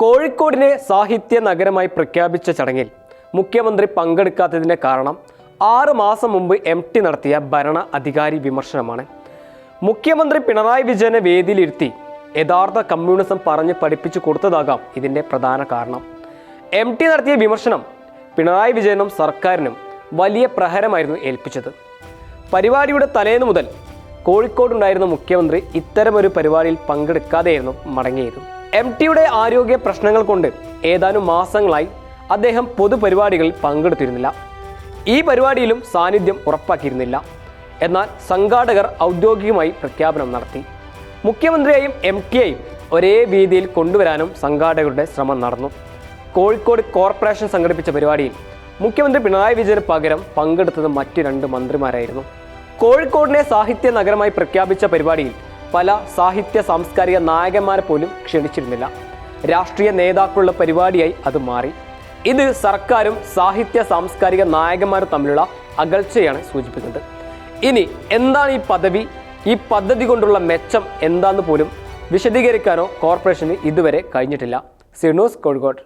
കോഴിക്കോടിനെ സാഹിത്യ നഗരമായി പ്രഖ്യാപിച്ച ചടങ്ങിൽ മുഖ്യമന്ത്രി പങ്കെടുക്കാത്തതിന്റെ കാരണം ആറ് മാസം മുമ്പ് എം ടി നടത്തിയ ഭരണ അധികാരി വിമർശനമാണ്. മുഖ്യമന്ത്രി പിണറായി വിജയനെ വേദിയിലിരുത്തി യഥാർത്ഥ കമ്മ്യൂണിസം പറഞ്ഞ് പഠിപ്പിച്ചു കൊടുത്തതാകാം ഇതിന്റെ പ്രധാന കാരണം. എം ടി നടത്തിയ വിമർശനം പിണറായി വിജയനും സർക്കാരിനും വലിയ പ്രഹരമായിരുന്നു ഏൽപ്പിച്ചത്. പരിപാടിയുടെ തലേന്ന് മുതൽ കോഴിക്കോടുണ്ടായിരുന്ന മുഖ്യമന്ത്രി ഇത്തരമൊരു പരിപാടിയിൽ പങ്കെടുക്കാതെയായിരുന്നു മടങ്ങിയത്. എം ടിയുടെ ആരോഗ്യ പ്രശ്നങ്ങൾ കൊണ്ട് ഏതാനും മാസങ്ങളായി അദ്ദേഹം പൊതുപരിപാടികളിൽ പങ്കെടുത്തിരുന്നില്ല. ഈ പരിപാടിയിലും സാന്നിധ്യം ഉറപ്പാക്കിയിരുന്നില്ല. എന്നാൽ സംഘാടകർ ഔദ്യോഗികമായി പ്രഖ്യാപനം നടത്തി. മുഖ്യമന്ത്രിയെയും എം ടിയെയും ഒരേ വേദിയിൽ കൊണ്ടുവരാനും സംഘാടകരുടെ ശ്രമം നടന്നു. കോഴിക്കോട് കോർപ്പറേഷൻ സംഘടിപ്പിച്ച പരിപാടിയിൽ മുഖ്യമന്ത്രി പിണറായി വിജയന് പകരം പങ്കെടുത്തത് മറ്റു രണ്ട് മന്ത്രിമാരായിരുന്നു. കോഴിക്കോടിനെ സാഹിത്യ നഗരമായി പ്രഖ്യാപിച്ച പരിപാടിയിൽ പല സാഹിത്യ സാംസ്കാരിക നായകന്മാരെ പോലും ക്ഷണിച്ചിരുന്നില്ല. രാഷ്ട്രീയ നേതാക്കളുള്ള പരിപാടിയായി അത് മാറി. ഇത് സർക്കാരും സാഹിത്യ സാംസ്കാരിക നായകന്മാരും തമ്മിലുള്ള അകൽച്ചയാണ് സൂചിപ്പിക്കുന്നത്. ഇനി എന്താണ് ഈ പദവി? ഈ പദ്ധതി കൊണ്ടുള്ള മെച്ചം എന്താന്ന് പോലും വിശദീകരിക്കാനോ കോർപ്പറേഷന് ഇതുവരെ കഴിഞ്ഞിട്ടില്ല. സിനോസ് കോഴിക്കോട്.